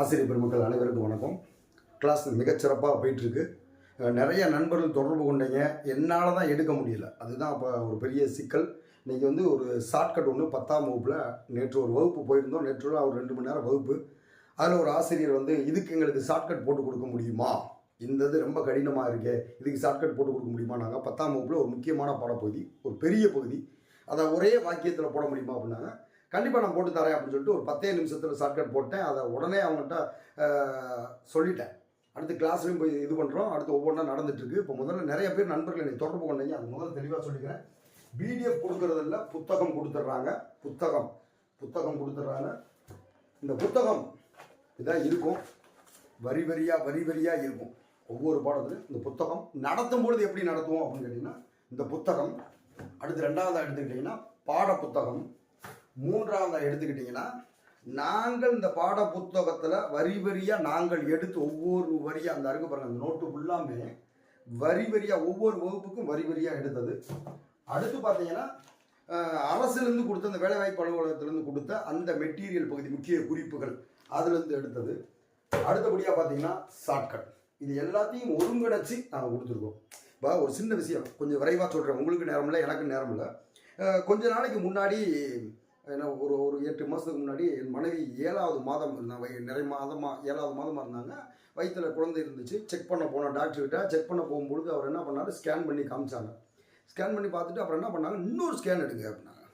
ஆசிரியர் பெருமக்கள் அனைவருக்கும் வணக்கம். கிளாஸ் மிகச்சிறப்பாக போயிட்டுருக்கு. நிறைய நண்பர்கள் தொடர்பு கொண்டீங்க. என்னால் தான் எடுக்க முடியல. அதுதான் அப்போ ஒரு பெரிய சிக்கல். இன்றைக்கி வந்து ஒரு ஷார்ட்கட் ஒன்று பத்தாம் வகுப்பில் நேற்று ஒரு வகுப்பு போயிருந்தோம். நேற்று ஒரு ரெண்டு மணி நேரம் வகுப்பு. அதில் ஒரு ஆசிரியர் வந்து இதுக்கு எங்களுக்கு ஷார்ட்கட் போட்டு கொடுக்க முடியுமா? இந்த இது ரொம்ப கடினமாக இருக்கே. இதுக்கு ஷார்ட்கட் போட்டு கொடுக்க முடியுமா? நாங்கள் பத்தாம் வகுப்பில் ஒரு முக்கியமான பாடப்பகுதி ஒரு பெரிய பகுதி. அதை ஒரே வாக்கியத்தில் போட முடியுமா அப்படின்னாங்க. கண்டிப்பாக நான் போட்டு தரேன் அப்படின்னு சொல்லிட்டு ஒரு பத்தே நிமிஷத்தில் ஷார்ட்கட் போட்டேன். அதை உடனே அவங்கள்ட்ட சொல்லிட்டேன். அடுத்து கிளாஸ்லையும் போய் இது பண்ணுறோம் அடுத்து ஒவ்வொன்றா நடந்துட்டுருக்கு இப்போ முதல்ல நிறைய பேர் நண்பர்கள் என்னை தொடர்பு கொண்டீங்க அது முதல்ல தெளிவாக சொல்லிக்கிறேன். பிடிஎஃப் கொடுக்கறதில்ல புத்தகம் கொடுத்துட்றாங்க. புத்தகம். புத்தகம் கொடுத்துட்றாங்க. இந்த புத்தகம் இதான் இருக்கும். வரி வரியாக வரி வரியாக இருக்கும். ஒவ்வொரு பாடத்துலையும் இந்த புத்தகம் நடத்தும் பொழுது எப்படி நடத்துவோம் அப்படின்னு கேட்டிங்கன்னா இந்த புத்தகம் அடுத்து ரெண்டாவதாக எடுத்துக்கிட்டிங்கன்னா பாட புத்தகம் மூன்றாவதாக எடுத்துக்கிட்டிங்கன்னா நாங்கள் இந்த பாட புத்தகத்தில் வரி வரியாக நாங்கள் எடுத்து ஒவ்வொரு வரியாக அந்த அருக்கு பாருங்கள் அந்த நோட்டு ஃபுல்லாமே வரி வரியாக ஒவ்வொரு வகுப்புக்கும் வரி வரியாக எடுத்தது. அடுத்து பார்த்தீங்கன்னா அரசுலேருந்து கொடுத்த அந்த வேலைவாய்ப்பு அலுவலகத்திலேருந்து கொடுத்த அந்த மெட்டீரியல் பகுதி முக்கிய குறிப்புகள் அதுலேருந்து எடுத்தது. அடுத்தபடியாக பார்த்தீங்கன்னா ஷார்ட்கட் இது எல்லாத்தையும் ஒருங்கிணைச்சு நாங்கள் கொடுத்துருக்கோம். இப்போ ஒரு சின்ன விஷயம் கொஞ்சம் விரைவாக சொல்கிறேன் உங்களுக்கு நேரம் இல்லை எனக்கு நேரம் இல்லை கொஞ்ச நாளைக்கு முன்னாடி ஏன்னா ஒரு ஒரு எட்டு மாதத்துக்கு முன்னாடி என் மனைவி ஏழாவது மாதம் இருந்தாங்க. நிறைய மாதமாக ஏழாவது மாதமாக இருந்தாங்க. வயிற்றில் குழந்தை இருந்துச்சு. செக் பண்ண போனோம் டாக்டர்கிட்ட செக் பண்ண போகும்பொழுது அவர் என்ன பண்ணாரு? ஸ்கேன் பண்ணி காமிச்சாங்க. ஸ்கேன் பண்ணி பார்த்துட்டு அப்புறம் என்ன பண்ணாங்க? இன்னொரு ஸ்கேன் எடுங்க அப்படின்னாங்க.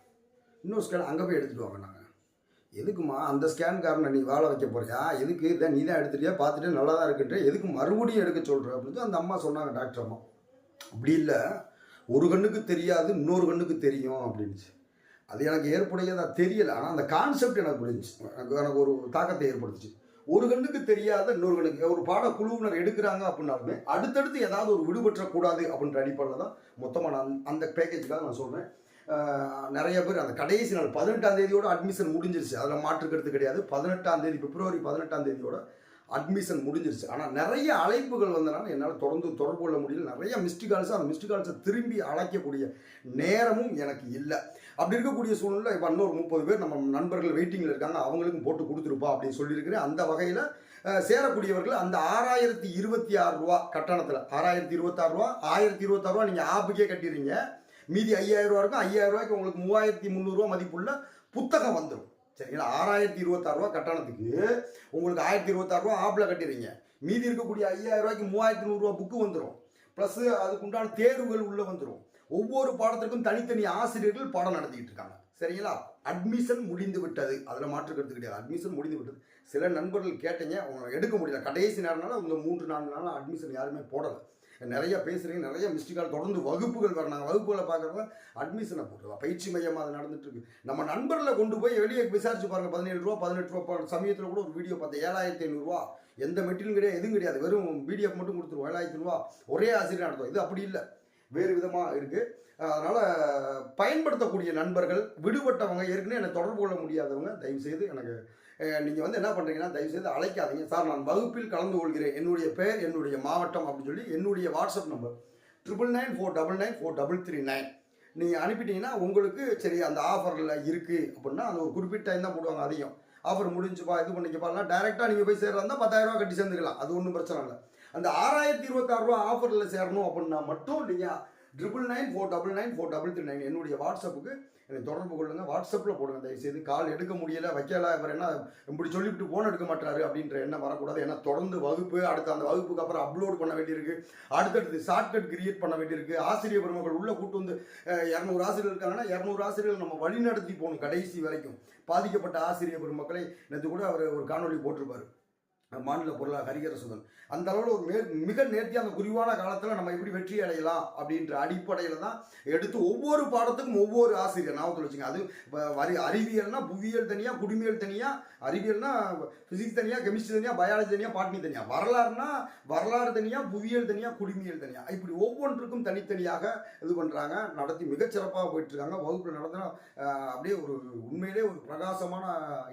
இன்னொரு ஸ்கேன் அங்கே போய் எடுத்துகிட்டு வாங்க நாங்கள் எதுக்குமா அந்த ஸ்கேன்காரனை நீ வேலை வைக்க போறியா? எதுக்கு? இதை நீ தான் எடுத்துட்டியா? பார்த்துட்டு நல்லா தான் இருக்குன்ற எதுக்கு மறுபடியும் எடுக்க சொல்கிற அப்படின்னு அந்த அம்மா சொன்னாங்க டாக்டர் அம்மா. அப்படி இல்லை. ஒரு கண்ணுக்கு தெரியாது இன்னொரு கண்ணுக்கு தெரியும் அப்படின்னுச்சு. அது எனக்கு ஏற்புடையதாக தெரியல. ஆனால் அந்த கான்செப்ட் எனக்கு புரிஞ்சிச்சு. எனக்கு எனக்கு ஒரு தாக்கத்தை ஏற்படுத்துச்சு. ஒரு கண்ணுக்கு தெரியாத இன்னொரு கண்ணுக்கு ஒரு பாடக்குழுவினர் எடுக்கிறாங்க அப்படின்னாலுமே அடுத்தடுத்து ஏதாவது ஒரு விடுபற்றக்கூடாது அப்படின்ற அடிப்படையில் தான் மொத்தமாக நான் அந்த பேக்கேஜுக்காக நான் சொல்கிறேன் நிறைய பேர் அந்த கடைசி நாள் பதினெட்டாம் தேதியோட அட்மிஷன் முடிஞ்சிருச்சு. அதில் மாற்றுக்கிறது கிடையாது. பதினெட்டாம் தேதி பிப்ரவரி பதினெட்டாம் தேதியோட அட்மிஷன் முடிஞ்சிருச்சு. ஆனால் நிறைய அழைப்புகள் வந்தனால என்னால் தொடர்ந்து தொடர்பு கொள்ள முடியல. நிறைய மிஸ்டு கால்ஸ் அந்த மிஸ்டு கால்ஸை திரும்பி அழைக்கக்கூடிய நேரமும் எனக்கு இல்லை. அப்படி இருக்கக்கூடிய சூழ்நிலை இப்போ இன்னொரு முப்பது பேர் நம்ம நண்பர்கள் வெயிட்டிங்கில் இருக்காங்க. அவங்களுக்கும் போட்டு கொடுத்துருப்பா அப்படின்னு சொல்லியிருக்கிறேன். அந்த வகையில் சேரக்கூடியவர்கள் அந்த ஆறாயிரத்தி இருபத்தி ஆறு ரூபா கட்டணத்தில் ஆறாயிரத்தி இருபத்தாறு ரூபா ஆயிரத்தி இருபத்தாறு ரூபா நீங்கள் ஆப்புக்கே கட்டிடுறீங்க. மீதி ஐயாயிரம் ரூபா இருக்கும். ஐயாயிரம் ரூபாய்க்கு உங்களுக்கு மூவாயிரத்தி முந்நூறுரூவா மதிப்புள்ள புத்தகம் வந்துடும் சரிங்களா ஆறாயிரத்தி இருபத்தாறு ரூபா கட்டணத்துக்கு உங்களுக்கு ஆயிரத்தி இருபத்தாறு ரூபா ஆப்பில் கட்டிடுறீங்க. மீதி இருக்கக்கூடிய ஐயாயிரம் ரூபாய்க்கு மூவாயிரத்தி நூறுரூவா புக்கு வந்துடும் ப்ளஸ் அதுக்குண்டான தேர்வுகள் உள்ளே வந்துடும் ஒவ்வொரு பாடத்திற்கும் தனித்தனி ஆசிரியர்கள் பாடம் நடத்திக்கிட்டு இருக்காங்க. சரிங்களா? அட்மிஷன் முடிந்து விட்டது. அதில் மாற்று கருத்து கிடையாது. அட்மிஷன் முடிந்து விட்டது. சில நண்பர்கள் கேட்டீங்க அவங்க எடுக்க முடியல. கடைசி நேரம்னால அவங்க மூன்று நாலு நாள் அட்மிஷன் யாருமே போடலை. நிறைய பேசுகிறீங்க நிறைய மிஸ்டிக்கால் தொடர்ந்து வகுப்புகள் வர நாங்கள் வகுப்புகளை பார்க்குறவங்க அட்மிஷனை போட்டுருவா பயிற்சி மையமாக அது நடந்துட்டுருக்கு நம்ம நண்பர்களை கொண்டு போய் வெளியே விசாரிச்சு பாருங்க. பதினேழு ரூபா பதினெட்டு ரூபா சமயத்தில் கூட ஒரு வீடியோ பார்த்தேன். ஏழாயிரத்தி ஐநூறுரூவா எந்த மெட்டீரியல் கிடையாது எதுவும் கிடையாது. வெறும் பிடிஎஃப் மட்டும் கொடுத்துருவோம். ஏழாயிரத்தி ரூபா. ஒரே ஆசிரியர் நடத்துவோம். இது அப்படி இல்லை. வேறு விதமாக இருக்குது அதனால் பயன்படுத்தக்கூடிய நண்பர்கள் விடுபட்டவங்க ஏற்கனவே என்னை தொடர்பு கொள்ள முடியாதவங்க தயவுசெய்து எனக்கு நீங்கள் வந்து என்ன பண்ணுறீங்கன்னா தயவுசெய்து அழைக்காதீங்க. சார் நான் வகுப்பில் கலந்து கொள்கிறேன். என்னுடைய பெயர் என்னுடைய மாவட்டம் அப்படின்னு சொல்லி என்னுடைய WhatsApp number. Triple nine four double nine four double three nine நீங்கள் அனுப்பிட்டீங்கன்னா உங்களுக்கு சரி அந்த ஆஃபரில் இருக்குது அப்படின்னா அந்த ஒரு குறிப்பிட்ட டைம் தான் போடுவாங்க அதையும் ஆஃபர் முடிஞ்சுப்பா இது பண்ணிக்கப்பா டேரெக்டாக நீங்கள் போய் சேர்றதா இருந்தால் கட்டி சேர்ந்துக்கலாம். அது ஒன்றும் பிரச்சனை இல்லை. அந்த ஆறாயிரத்தி இருபத்தாறு ரூபா ஆஃபரில் சேரணும் அப்படின்னா மட்டும் நீங்கள் triple nine four double nine four double three nine என்னுடைய வாட்ஸ்அப்புக்கு என்னை தொடர்பு கொள்ளுங்கள் வாட்ஸ்அப்பில் போடுங்க. தயவுசெய்து கால் எடுக்க முடியலை. வைக்கல. அவர் என்ன இப்படி சொல்லிவிட்டு ஃபோன் எடுக்க மாட்டாரு அப்படின்ற எண்ணம் வரக்கூடாது. ஏன்னா தொடர்ந்து வகுப்பு அடுத்து அந்த வகுப்புக்கு அப்புறம் அப்லோட் பண்ண வேண்டியிருக்கு. அடுத்தடுத்து ஷார்ட்கட் கிரியேட் பண்ண வேண்டியிருக்கு. ஆசிரியர் பெருமக்கள் உள்ள கூட்டு வந்து இரநூறு ஆசிரியர் இருக்காங்கன்னா இரநூறு ஆசிரியர்கள் நம்ம வழிநடத்தி போகணும் கடைசி வரைக்கும். பாதிக்கப்பட்ட ஆசிரியர் பெருமக்களை நேற்று கூட அவர் ஒரு காணொளி போட்டிருப்பார். மாநில பொருளாக ஹரிகரசுதன் அந்த அளவில் ஒரு மே மிக நேர்த்தியாக குறிவான காலத்தில் நம்ம எப்படி வெற்றி அடையலாம் அப்படின்ற அடிப்படையில் தான் எடுத்து ஒவ்வொரு பாடத்துக்கும் ஒவ்வொரு ஆசிரியர் ஞாபகத்தில் வச்சுங்க. அது வரி அறிவியல்னா புவியியல் தனியாக குடிமியல் தனியாக அறிவியல்னா ஃபிசிக்ஸ் தனியாக கெமிஸ்ட்ரி தனியாக பயாலஜி தனியாக பாட்னி தனியாக வரலாறுனா வரலாறு தனியாக புவியியல் தனியாக குடிமியல் தனியாக இப்படி ஒவ்வொன்றுக்கும் தனித்தனியாக இது பண்ணுறாங்க நடத்தி மிகச்சிறப்பாக போயிட்டுருக்காங்க. வகுப்பில் நடத்தினா அப்படியே ஒரு உண்மையிலே ஒரு பிரகாசமான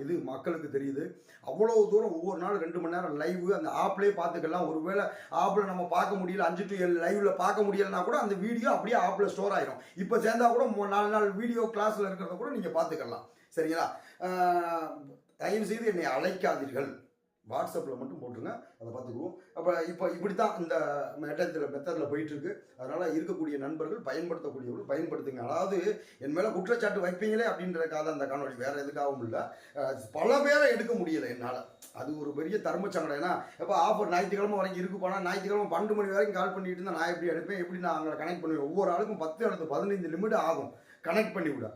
இது மக்களுக்கு தெரியுது. அவ்வளோ தூரம் ஒவ்வொரு நாள் ரெண்டு மணி நேரம் லைவ் அந்த ஆப்லேயே பார்த்துக்கலாம். ஒருவேளை ஆப்பில் நம்ம பார்க்க முடியல அஞ்சு டு ஏழு லைவ்ல பார்க்க முடியலனா கூட அந்த வீடியோ அப்படியே ஆப்பில் ஸ்டோர் ஆயிரும். இப்போ சேர்ந்தா கூட நாலு நாள் வீடியோ கிளாஸில் இருக்கிறத கூட நீங்கள் பார்த்துக்கலாம். சரிங்களா? தயவு செய்து என்னை அழைக்காதீர்கள். வாட்ஸ்அப்பில் மட்டும் போட்டுருங்க அதை பார்த்துக்குவோம். அப்போ இப்போ இப்படி தான் இந்த மெட்டத்தில் மெத்தடில் போயிட்டுருக்கு. அதனால் இருக்கக்கூடிய நண்பர்கள் பயன்படுத்தக்கூடியவர்கள் பயன்படுத்துங்க. அதாவது என் மேலே குற்றச்சாட்டு வைப்பீங்களே அப்படின்றதுக்காக அந்த காணொலி வேறு எதுக்காகவும் இல்லை. பல பேரை எடுக்க முடியலை என்னால். அது ஒரு பெரிய தர்மச்சங்கடம் ஏன்னா இப்போ ஆஃபர் ஞாயிற்றுக்கிழமை வரைக்கும் இருக்கு போனால் ஞாயிற்றுக்கிழமை பன்னெண்டு மணி வரைக்கும் கால் பண்ணிட்டு இருந்தால் நான் எப்படி எடுப்பேன் எப்படி நான் அவங்களை கனெக்ட் பண்ணுவேன்? ஒவ்வொரு ஆளுக்கும் பத்து அல்லது பதினைந்து நிமிடம் ஆகும். கனெக்ட் பண்ணி விட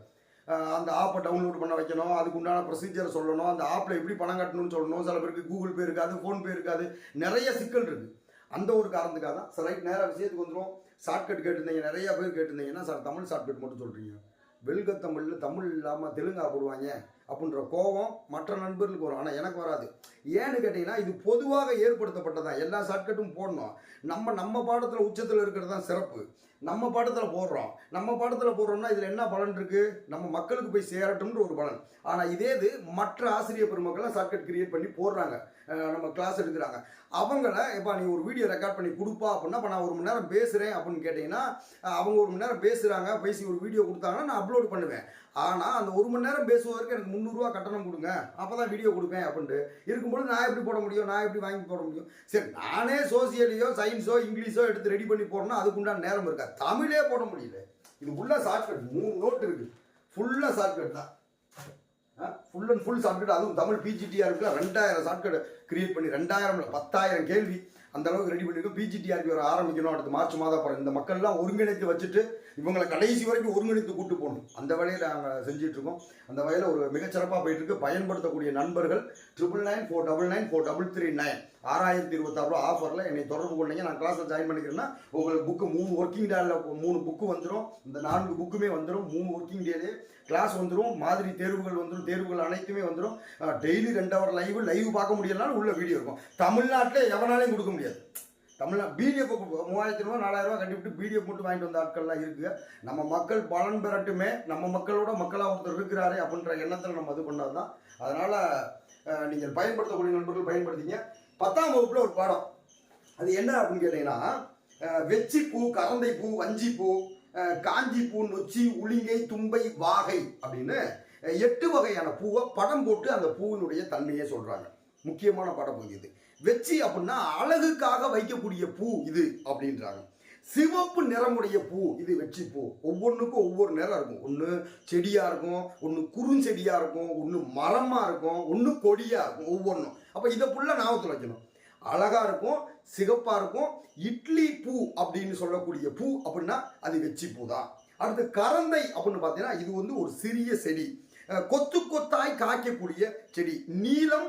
அந்த ஆப்பை டவுன்லோட் பண்ண வைக்கணும். அதுக்கு உண்டான ப்ரொசீஜரை சொல்லணும். அந்த ஆப்பில் எப்படி பணம் கட்டணும்னு சொல்லணும். சில பேருக்கு கூகுள் பே இருக்காது ஃபோன்பே இருக்காது. நிறைய சிக்கல் இருக்குது அந்த ஒரு காரணத்துக்காக தான். சார் ரைட் நேராக விஷயத்துக்கு வந்துடும் ஷார்ட்கட் கேட்டிருந்தீங்க. நிறைய பேர் கேட்டிருந்தீங்கன்னா சார் தமிழ் ஷார்ட்கட் மட்டும் சொல்கிறீங்க வெல்க தமிழில் தமிழ் இல்லாமல் தெலுங்கா போடுவாங்க. அப்படின்ற கோபம் மற்ற நண்பர்களுக்கு வரும். ஆனால் எனக்கு வராது. ஏன்னு கேட்டிங்கன்னா இது பொதுவாக ஏற்படுத்தப்பட்டதான் எல்லா ஷார்ட்கட்டும் போடணும். நம்ம நம்ம பாடத்தில் உச்சத்தில் இருக்கிறது தான் சிறப்பு. நம்ம பாடத்தில் போடுறோம். நம்ம பாடத்தில் போடுறோம்னா இதில் என்ன பலன் இருக்குது நம்ம மக்களுக்கு போய் சேரட்டும்ன்ற ஒரு பலன். ஆனால் இதே இது மற்ற ஆசிரியர் பெருமக்கள்லாம் ஷார்ட்கட் கிரியேட் பண்ணி போடுறாங்க. நம்ம கிளாஸ் எடுக்கிறாங்க. அவங்கள இப்போ நீ ஒரு வீடியோ ரெக்கார்ட் பண்ணி கொடுப்பா அப்படின்னா இப்போ நான் ஒரு மணி நேரம் பேசுகிறேன் அப்படின்னு கேட்டிங்கன்னா அவங்க ஒரு மணி நேரம் பேசுகிறாங்க பேசி ஒரு வீடியோ கொடுத்தாங்கன்னா நான் அப்லோட் பண்ணுவேன். ஆனால் அந்த ஒரு மணி நேரம் பேசுவதற்கு எனக்கு முந்நூறுரூவா கட்டணம் கொடுங்க. அப்போ தான் வீடியோ கொடுப்பேன் அப்படின்ட்டு. இருக்கும்போது நான் எப்படி போட முடியும்? நான் எப்படி வாங்கி போட முடியும்? சரி நானே சோசியலையோ சயின்ஸோ இங்கிலீஷோ எடுத்து ரெடி பண்ணி போடணும் அதுக்குண்டான நேரம் இருக்கா? தமிழே போட முடியல. இது ஃபுல்லாக ஷார்ட்கட் மூணு நோட் இருக்குது ஃபுல்லாக ஷார்ட்கட் தான். ஃபுல் அண்ட் ஃபுல் ஷார்ட்கட் அதுவும் தமிழ் பிஜிடிஆர் ரெண்டாயிரம் ஷார்ட்கட் கிரியேட் பண்ணி ரெண்டாயிரம் பத்தாயிரம் கேள்வி. அந்த அளவுக்கு ரெடி பண்ணியிருக்கோம் பிஜிடிஆருக்கு வர ஆரம்பிக்கணும் அடுத்து மார்ச் மாதம் அப்புறம். இந்த மக்கள்லாம் ஒருங்கிணைத்து வச்சுட்டு இவங்களை கடைசி வரைக்கும் ஒருங்கிணைத்து கூட்டு போகணும். அந்த வேலையில் நாங்கள் செஞ்சிட்ருக்கோம். அந்த வகையில் ஒரு மிகச்சிறப்பாக போயிட்டு இருக்கு பயன்படுத்தக்கூடிய நண்பர்கள் triple nine four double nine four double three nine ஆறாயிரத்தி இருபத்தாறு ரூபா ஆஃபரில் என்னை தொடர்பு கொண்டீங்க. நான் கிளாஸில் ஜாயின் பண்ணிக்கிறேன்னா உங்களுக்கு புக்கு மூணு ஒர்க்கிங் டேல மூணு புக்கு வந்துடும் இந்த நான்கு புக்குமே வந்துடும் மூணு ஒர்க்கிங் டேலே கிளாஸ் வந்துடும் மாதிரி தேர்வுகள் வந்துடும் தேர்வுகள் அனைத்துமே வந்துடும் டெய்லி ரெண்டு ஹவர் லைவ் லைவ் பார்க்க முடியலனாலும் உள்ள வீடியோ இருக்கும். தமிழ்நாட்டில் எவனாலையும் கொடுக்க முடியாது. தமிழ்நாடு பிடிஎஃப் மூவாயிரத்தி ரூபா நாலாயிரம் ரூபா கட்டிவிட்டு பிடிஎஃப் மட்டும் வாங்கிட்டு வந்த ஆட்கள்லாம் இருக்குது நம்ம மக்கள் பலன் பெறட்டுமே நம்ம மக்களோட மக்களாக ஒருத்தர் இருக்கிறாரு அப்படின்ற எண்ணத்தில் நம்ம இது பண்ணால் தான் அதனால் நீங்கள் பயன்படுத்தக்கூடிய நண்பர்கள் பயன்படுத்திங்க. பத்தாம் வகுப்பில் ஒரு பாடம். அது என்ன அப்படின்னு கேட்டிங்கன்னா வெச்சி பூ கரந்தை பூ வஞ்சி பூ காஞ்சி பூ நொச்சி உளிங்கை தும்பை வாகை அப்படின்னு எட்டு வகையான பூவை படம் போட்டு அந்த பூவினுடைய தன்மையை சொல்கிறாங்க முக்கியமான படம் இது. வெச்சி அப்படின்னா அழகுக்காக வைக்கக்கூடிய பூ இது அப்படின்றாங்க. சிவப்பு நிறமுடைய பூ இது வெற்றி பூ. ஒவ்வொன்றுக்கும் ஒவ்வொரு நிறம் இருக்கும். ஒன்று செடியாக இருக்கும் ஒன்று குறுஞ்செடியாக இருக்கும் ஒன்று மரமாக இருக்கும் ஒன்று கொடியாக இருக்கும் ஒவ்வொன்றும் அப்போ இதை ஃபுல்லாக ஞாபகத்தில் வைக்கணும். அழகாக இருக்கும் சிகப்பாக இருக்கும். இட்லி பூ அப்படின்னு சொல்லக்கூடிய பூ அப்படின்னா அது வெச்சி பூ தான். அடுத்து கரந்தை அப்படின்னு பார்த்தீங்கன்னா இது வந்து ஒரு சிறிய செடி. கொத்து கொத்தாய் காய்க்கக்கூடிய செடி. நீலம்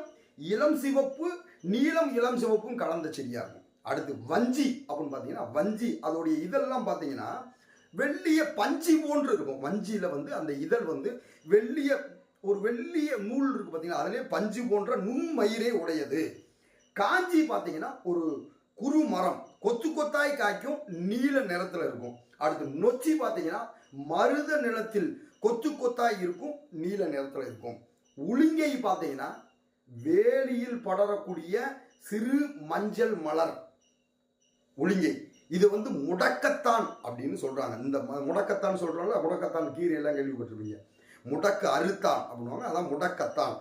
இளம் சிவப்பு நீலம் இளம் சிவப்பும் கலந்த செடியாக இருக்கும் அடுத்து வஞ்சி அப்படின்னு பார்த்தீங்கன்னா வஞ்சி அதோடைய இதெல்லாம் பார்த்தீங்கன்னா வெள்ளிய பஞ்சி போன்று இருக்கும். வஞ்சியில் வந்து அந்த இதழ் வந்து வெள்ளிய ஒரு வெள்ளிய நூல் இருக்குது பார்த்தீங்கன்னா அதிலே பஞ்சு போன்ற நுண்மயிரே உடையது. காஞ்சி பார்த்தீங்கன்னா ஒரு குரு மரம். கொத்து கொத்தாய் காய்க்கும் நீல நிறத்தில் இருக்கும். அடுத்து நொச்சி பார்த்தீங்கன்னா மருத நிலத்தில் கொத்து கொத்தாய் இருக்கும் நீல நிறத்தில் இருக்கும். உளிங்கை பார்த்தீங்கன்னா வேலியில் படரக்கூடிய சிறு மஞ்சள் மலர். உளிங்கை இது வந்து முடக்கத்தான் அப்படின்னு சொல்றாங்க. இந்த ம- முடக்கத்தான் சொல்றாங்க முடக்கத்தான் கீரை எல்லாம் கேள்விப்பட்டிருப்பீங்க. முடக்க அறுத்தான் அப்படின்னுவாங்க. அதான் முடக்கத்தான்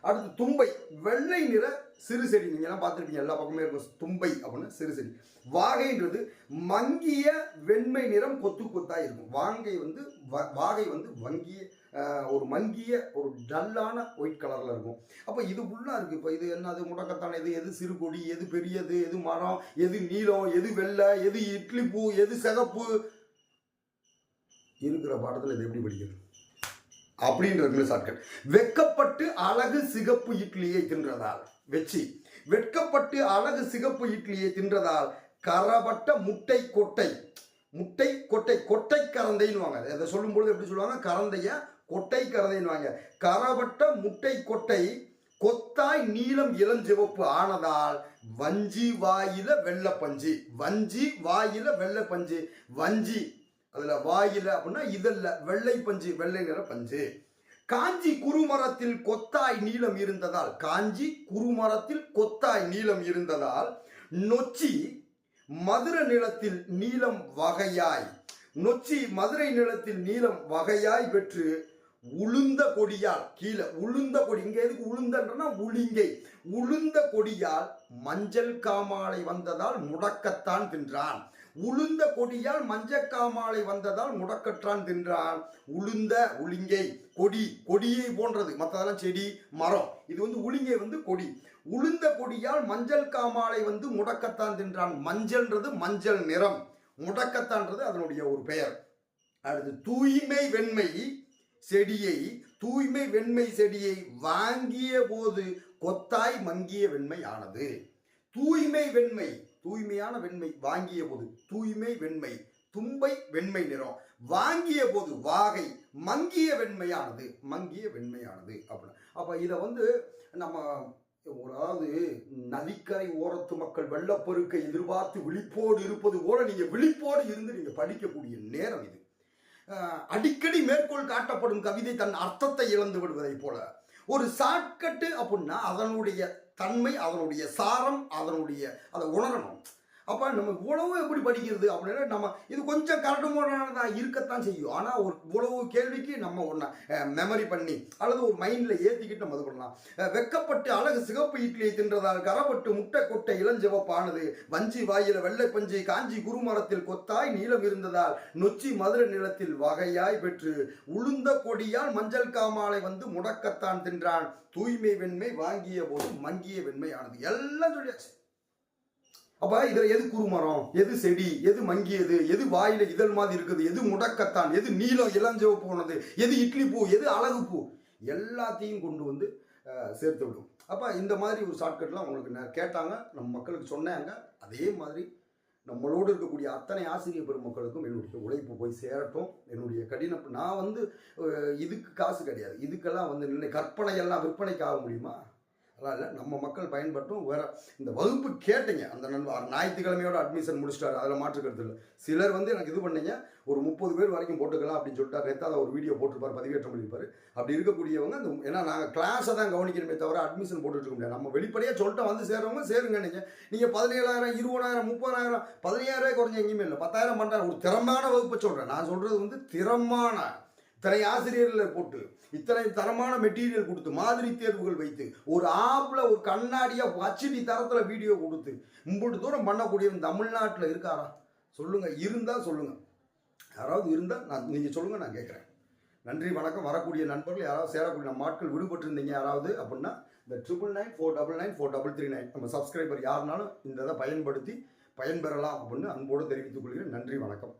அடுத்து தும்பை. வெள்ளை நிற சிறு செடி. நீங்கள்லாம் பார்த்துருப்பீங்க. எல்லா பக்கமே இருக்கும். தும்பை அப்படின்னு சிறு செடி. வாகைன்றது மங்கிய வெண்மை நிறம் கொத்து கொத்தா இருக்கும். வாங்கை வந்து வ- வாகை வந்து வங்கிய ஒரு மங்கிய ஒரு டல்லான ஒயிட் கலரில் இருக்கும். அப்போ இது ஃபுல்லாக இருக்குது இப்போ இது என்னது முடக்கத்தான் எது எது சிறு கொடி எது பெரியது எது மரம் எது நீளம் எது வெள்ளை எது இட்லி பூ எது சிகப்பு? இருக்கிற பாடத்தில் இது எப்படி படிக்கிறது? அப்படின்றது சாட்கள் வெக்கப்பட்டு அழகு சிகப்பு இட்லியை தின்றதால் வெச்சி. வெட்கப்பட்டு அழகு சிகப்பு இட்லியை தின்றதால் கரபட்ட முட்டை கொட்டை. முட்டை கொட்டை கொட்டை கரந்தைன்னுவாங்க அதை சொல்லும்பொழுது எப்படி சொல்லுவாங்க? கரந்தைய கொட்டை கரந்தைன்னுவாங்க கரவட்ட முட்டை கொட்டை கொத்தாய் நீளம் இளஞ்சிவப்பு ஆனதால் வஞ்சி வாயில வெள்ள பஞ்சு. வஞ்சி வாயில வெள்ள பஞ்சு. வஞ்சி. அதுல வாயில அப்படின்னா இதல்ல வெள்ளை பஞ்சு வெள்ளை நிற பஞ்சு. காஞ்சி குறுமரத்தில் கொத்தாய் நீளம் இருந்ததால் காஞ்சி குறுமரத்தில் கொத்தாய் நீளம் இருந்ததால் நொச்சி மதுர நிலத்தில் நீளம் வகையாய். நொச்சி மதுரை நிலத்தில் நீளம் வகையாய் பெற்று உளுந்த கொடியால் கீழே உளுந்த கொடி இங்க எதுக்கு உளுந்தன்றனா உளிங்கை உளுந்த கொடியால் மஞ்சள் காமாலை வந்ததால் முடக்கத்தான் தின்றான். உளுந்த கொடியால் மஞ்சள் காமாலை வந்ததால் முடக்கற்றான் தின்றான். உளுந்த உளிங்கை கொடி கொடியை போன்றது. மற்றதெல்லாம் செடி மரம். இது வந்து உளிங்கை வந்து கொடி. உளுந்த கொடியால் மஞ்சள் காமாலை வந்து முடக்கத்தான் தின்றான். மஞ்சள்ன்றது மஞ்சள் நிறம். முடக்கத்தான்றது அதனுடைய ஒரு பெயர். அடுத்து தூய்மை வெண்மை. செடியை தூய்மை வெண்மை செடியை வாங்கிய போது கொத்தாய் மங்கிய வெண்மை ஆனது. தூய்மை வெண்மை தூய்மையான வெண்மை வாங்கிய போது தூய்மை வெண்மை தும்பை வெண்மை நிறம். வாங்கிய போது வாகை மங்கிய வெண்மையானது மங்கிய வெண்மையானது அப்படின்னு. அப்போ இதை வந்து நம்ம அதாவது நதிக்கரை ஓரத்து மக்கள் வெள்ளப்பெருக்கை எதிர்பார்த்து விழிப்போடு இருப்பது போல நீங்கள் விழிப்போடு இருந்து நீங்கள் படிக்கக்கூடிய நேரம் இது. அடிக்கடி மேற்கோள் காட்டப்படும் கவிதை தன் அர்த்தத்தை இழந்து விடுவதைப் போல. ஒரு ஷார்ட்கட்டு அப்படின்னா அதனுடைய தன்மை அதனுடைய சாரம் அதனுடைய அதை உணரணும். அப்போ நம்ம உழவு எப்படி படிக்கிறது அப்படின்னா நம்ம இது கொஞ்சம் கரடுமுரடானதாக இருக்கத்தான் செய்யும். ஆனால் ஒரு உழவு கேள்விக்கு நம்ம ஒன்று மெமரி பண்ணி அல்லது ஒரு மைண்டில் ஏற்றிக்கிட்டு நம்ம இது பண்ணலாம். வெக்கப்பட்டு அழகு சிகப்பு இட்லியை தின்றதால் கரப்பட்டு முட்டை கொட்டை இளஞ்சிவப்பானது வஞ்சி வாயில வெள்ளை பஞ்சு காஞ்சி குருமரத்தில் கொத்தாய் நீளம் இருந்ததால் நொச்சி மதுரை நிலத்தில் வகையாய் பெற்று உளுந்த கொடியால் மஞ்சள் காமாலை வந்து முடக்கத்தான் தின்றான். தூய்மை வெண்மை வாங்கிய போது மங்கிய வெண்மை ஆனது எல்லாம் சொல்லியாச்சு. அப்போ இதில் எது குருமரம்? எது செடி? எது மங்கியது எது? வாயில் இதழ் மாதிரி இருக்குது? எது முடக்கத்தான்? எது நீளம் இளஞ்சிவப்பு போனது? எது இட்லி பூ? எது அழகு பூ? எல்லாத்தையும் கொண்டு வந்து சேர்த்து விடும். அப்போ இந்த மாதிரி ஒரு ஷார்ட்கட்லாம் உங்களுக்கு கேட்டாங்க. நம்ம மக்களுக்கு சொன்னாங்க. அதே மாதிரி நம்மளோடு இருக்கக்கூடிய அத்தனை ஆசிரியர் பெருமக்களுக்கும் என்னுடைய உழைப்பு போய் சேரட்டும். என்னுடைய கடின நான் வந்து இதுக்கு காசு கிடையாது. இதுக்கெல்லாம் வந்து நின்று கற்பனை எல்லாம் விற்பனைக்கு ஆக முடியுமா? அதெல்லாம் இல்லை நம்ம மக்கள் பயன்பட்டும் வேற இந்த வகுப்பு கேட்டீங்க. அந்த நண்பர் ஞாயிற்றுக்கிழமையோட அட்மிஷன் முடிச்சிட்டாரு. அதில் மாற்றுக்கிறது இல்லை. சிலர் வந்து எனக்கு இது பண்ணீங்க. ஒரு முப்பது பேர் வரைக்கும் போட்டுக்கலாம் அப்படின்னு சொல்லிட்டு நேற்று ஒரு வீடியோ போட்டிருப்பார் பதிவேற்றம் பண்ணியிருப்பாரு. அப்படி இருக்கக்கூடியவங்க அந்த ஏன்னா நாங்கள் கிளாஸை தான் கவனிக்கணுமே தவிர அட்மிஷன் போட்டுட்டு இருக்க முடியாது. நம்ம வெளிப்படையாக சொல்லிட்டு வந்து சேர்றவங்க சேருங்க நீங்கள் நீங்கள் பதினேழாயிரம் இருபதாயிரம் முப்பதாயிரம் பதினையாயிரம் குறைஞ்ச எங்கேயுமே இல்லை. பத்தாயிரம் பண்ணுறாங்க ஒரு திறமான வகுப்பை சொல்கிறேன் நான் சொல்கிறது வந்து திறமான இத்தனை ஆசிரியர்களை போட்டு இத்தனை தரமான மெட்டீரியல் கொடுத்து மாதிரி தேர்வுகள் வைத்து ஒரு ஆப்பில் ஒரு கண்ணாடியாக வச்சுடி தரத்தில் வீடியோ கொடுத்து இம்புட்டு தூரம் பண்ணக்கூடிய தமிழ்நாட்டில் இருக்காரா? சொல்லுங்கள் இருந்தால் சொல்லுங்கள் யாராவது இருந்தால் நான் நீங்கள் சொல்லுங்கள் நான் கேட்குறேன் நன்றி வணக்கம். வரக்கூடிய நண்பர்கள் யாராவது சேரக்கூடிய நம்ம ஆட்கள் விடுபட்டிருந்தீங்க யாராவது அப்படின்னா இந்த triple nine four double nine four double three nine நம்ம சப்ஸ்கிரைபர் யாருனாலும் இந்த இதை பயன்படுத்தி பயன்பெறலாம் அப்படின்னு அன்போடு தெரிவித்துக் கொள்கிறேன். நன்றி வணக்கம்.